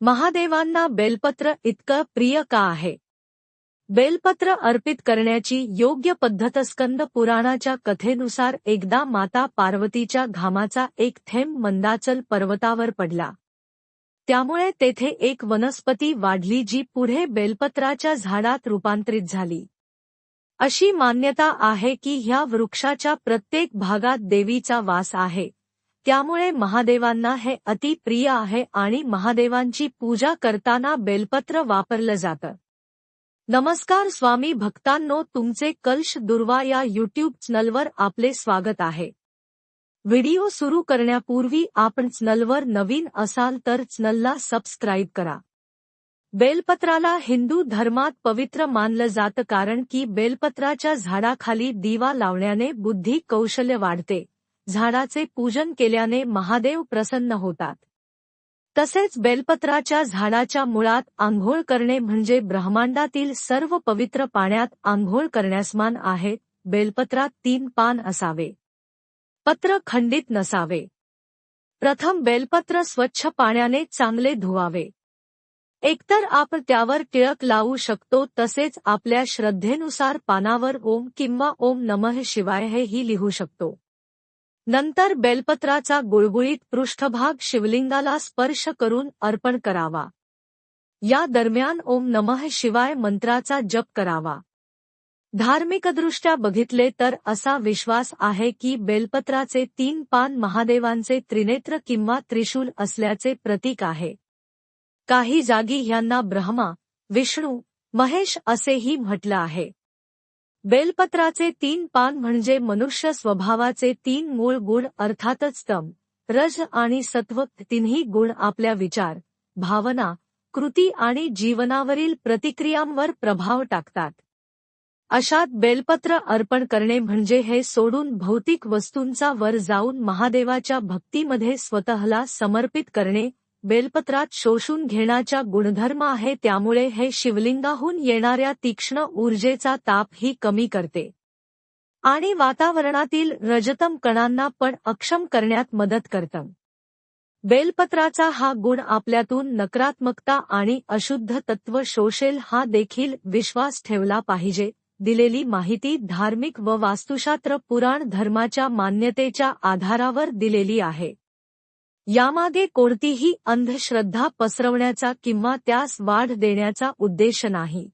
महादेवांना बेलपत्र इतकं प्रिय का आहे? बेलपत्र अर्पित करण्याची योग्य पद्धत स्कंद पुराणाच्या कथेनुसार एकदा माता पार्वतीच्या घामाचा एक थेंब मंदाचल पर्वतावर पडला. त्यामुळे तेथे एक वनस्पती वाढली जी पुढे बेलपत्राच्या झाडात रूपांतरित झाली. अशी मान्यता आहे की ह्या वृक्षाच्या प्रत्येक भागात देवीचा वास आहे. त्यामुळे महादेवांना हे अति प्रिय आहे आणि महादेवांची पूजा करताना बेलपत्र वापरलं जातं. नमस्कार स्वामी भक्तांनो तुमचे कल्श दुर्वा या युट्यूब चॅनलवर आपले स्वागत आहे. व्हिडिओ सुरू करण्यापूर्वी आपण चॅनलवर नवीन असाल तर चॅनलला सबस्क्राईब करा. बेलपत्राला हिंदू धर्मात पवित्र मानलं जातं कारण की बेलपत्राच्या झाडाखाली दिवा लावण्याने बुद्धी कौशल्य वाढते. झाडाचे पूजन केल्याने महादेव प्रसन्न होतात. तसेच बेलपत्राच्या झाडाच्या मुळात आंघोळ करणे म्हणजे ब्रह्मांडातील सर्व पवित्र पाण्यात आंघोळ करण्यासमान आहे बेलपत्रात तीन पान असावे. पत्र खंडित नसावे. प्रथम बेलपत्र स्वच्छ पाण्याने चांगले धुवावे. एकतर आपण त्यावर टिळक लावू शकतो तसेच आपल्या श्रद्धेनुसार पानावर ओम किंवा ओम नमः शिवाय हेही लिहू शकतो. नंतर बेलपत्राचा गुळगुळीत पृष्ठभाग शिवलिंगाला स्पर्श करून अर्पण करावा. या दरम्यान ओम नमः शिवाय मंत्राचा जप करावा. धार्मिकदृष्ट्या बघितले तर असा विश्वास आहे की बेलपत्राचे तीन पान महादेवांचे त्रिनेत्र किंवा त्रिशूल असल्याचे प्रतीक आहे. काही जागी ह्यांना ब्रह्मा विष्णू महेश असेही म्हटलं आहे. बेलपत्राचे तीन पान म्हणजे मनुष्य स्वभावाचे तीन मूळ गुण अर्थातच तम रज आणि सत्व तिन्ही गुण आपल्या विचार भावना कृती आणि जीवनावरील प्रतिक्रियांवर प्रभाव टाकतात. अशात बेलपत्र अर्पण करणे म्हणजे हे सोडून भौतिक वस्तूंचा वर जाऊन महादेवाच्या भक्तीमध्ये स्वतःला समर्पित करणे बेलपत्रात शोषून घेण्याचा गुणधर्म आहे त्यामुळे हे शिवलिंगाहून येणाऱ्या तीक्ष्ण ऊर्जेचा ताप ही कमी करते. आणि वातावरणातील रजतम कणांना पण अक्षम करण्यात मदत करतं. बेलपत्राचा हा गुण आपल्यातून नकारात्मकता आणि अशुद्ध तत्व शोषेल हा देखील विश्वास ठेवला पाहिजे दिलेली माहिती धार्मिक व वास्तुशास्त्र पुराण धर्माच्या मान्यतेच्या आधारावर दिलेली आहे. यामागे कोणतीही अंधश्रद्धा पसरवण्याचा किंवा त्यास वाढ देण्याचा उद्देश नाही.